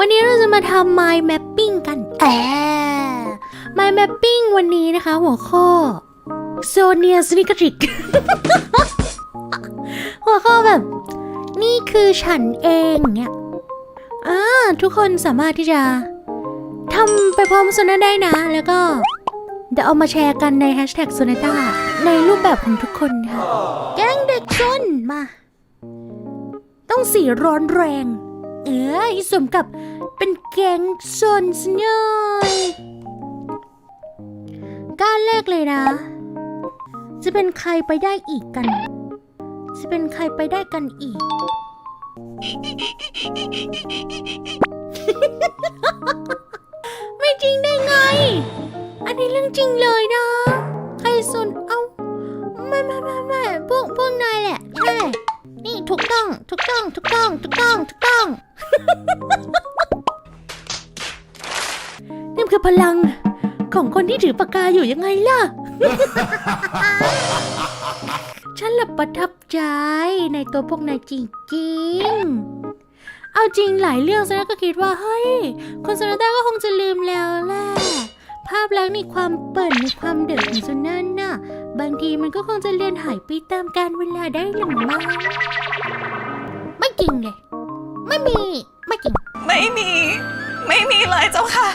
วันนี้เราจะมาทำ mind mapping กันแอบ mind mapping วันนี้นะคะ หัวข้อ Sonia s n i k a t r i c หัวข้อแบบ นี่คือฉันเองเนี่ยอ่าทุกคนสามารถที่จะทำไปพร้อมโซนาได้นะ แล้วก็เดี๋ยวเอามาแชร์กันในแฮชแท็กโซนาต้าในรูปแบบของทุกคนค่ะ แก๊งเด็กซนมา ต้องสีร้อนแรง เออสมกับเป็นแก๊งซนสนอยก้ารแรกเลยนะ จะเป็นใครไปได้อีกกัน จะเป็นใครไปได้กันอีก ไม่จริงได้ไง อันนี้เรื่องจริงเลยนะ ใครสนเอาไม่ไม่ไม่ไม่พวกพวกนายแหละ ถูกต้อง ถูกต้อง ถูกต้อง ถูกต้อง ถูกต้อง นี่คือพลังของคนที่ถือปากกาอยู่ยังไงล่ะ ฉันละประทับใจในตัวพวกนายจริงๆ เอาจริงหลายเรื่องซะนะก็คิดว่า เฮ้ย คนซานาต้าก็คงจะลืมแล้ว ลักในความเปิดในความเดือดของสุนันน่ะ บางทีมันก็คงจะเลือนหายไปตามกาลเวลาได้หรือไม่ไม่จริงเลย ไม่มี ไม่จริง ไม่มี ไม่มีเลยเจ้าค่ะ